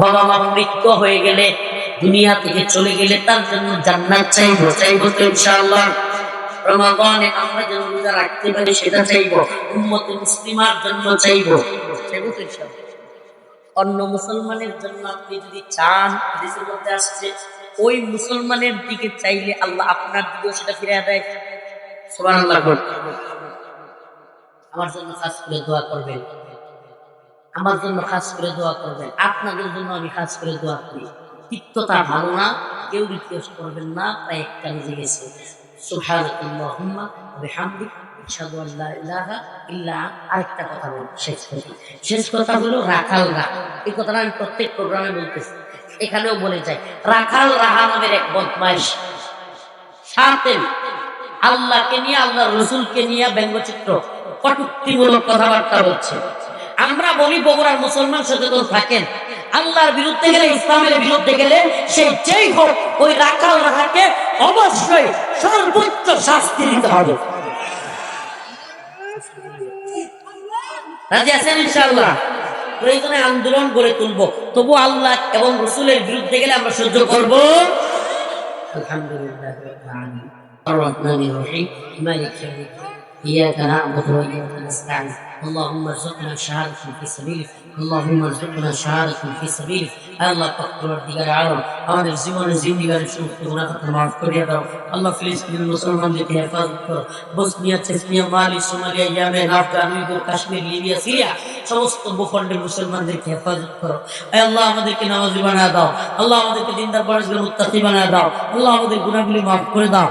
বাবা মা মৃত্যু হয়ে গেলে, দুনিয়া থেকে চলে গেলে তার জন্য জান্নাত তো ইনশাআল্লাহ। অন্য মুসলমানের জন্য আপনি যদি চান, হাদিসের মধ্যে আসছে, ওই মুসলমানের দিকে চাইলে আল্লাহ আপনার দিকেও সেটা ফিরে দেয়। আমার জন্য খাস করে দোয়া করবেন। আমার জন্য খাস করে দোয়া করবেন। আপনাদের জন্য আমি খাস করে দোয়া করি। তিক্ততা ভালো না, কেউ রিকোয়েস্ট করবেন না প্রায় একটা নিজে গেছে। আরেকটা কথা শেষ শেষ কথা হলো আমি প্রত্যেক প্রোগ্রামে এখানেও বলে যাই, রাখাল এক আল্লাহকে নিয়ে আল্লাহ রসুলকে নিয়ে ব্যঙ্গচিত্র, কটুক্তিমূলক কথাবার্তা বলছে। আমরা বলি বগুড়ার মুসলমান সচেতন থাকেন। আল্লাহর বিরুদ্ধে গেলে, ইসলামের বিরুদ্ধে গেলে সে যেই হোক, ওই রাখাল রাখাকে অবশ্যই সর্বোচ্চ শাস্তি দিতে হবে। আন্দোলন গড়ে তুলবো। তবু আল্লাহ এবং রসুলের বিরুদ্ধে গেলে আমরা সহ্য করব। আলহামদুলিল্লাহ لله رب العالمين الرحمن الرحيم مالك يوم الدين إياك نعبد وإياك نستعين اللهم ارزقنا شهادة في سبيلك اللهم ارزقنا شهادة في سبيلك আল্লাহ তকবর দিগার আলম আমাদের জীবনের জিন্দিগার সমস্ত গুণাখাতা মাফ করিয়ে দাও আল্লাহ ফিলিস্তিন মুসলমানদেরকে হেফাজত করো Bosnia Chechnya Mali Somalia Yemen Afghan Uyghur Kashmir Libya Syria সমস্ত ভূখণ্ডের মুসলমানদেরকে হেফাজত করো আয় আল্লাহ আমাদেরকে নামাজি বানা দাও আল্লাহ আমাদেরকে দিনদার পড়াশোনার মুত্তাকি বানা দাও আল্লাহ আমাদের গুণাগুলি মাফ করে দাও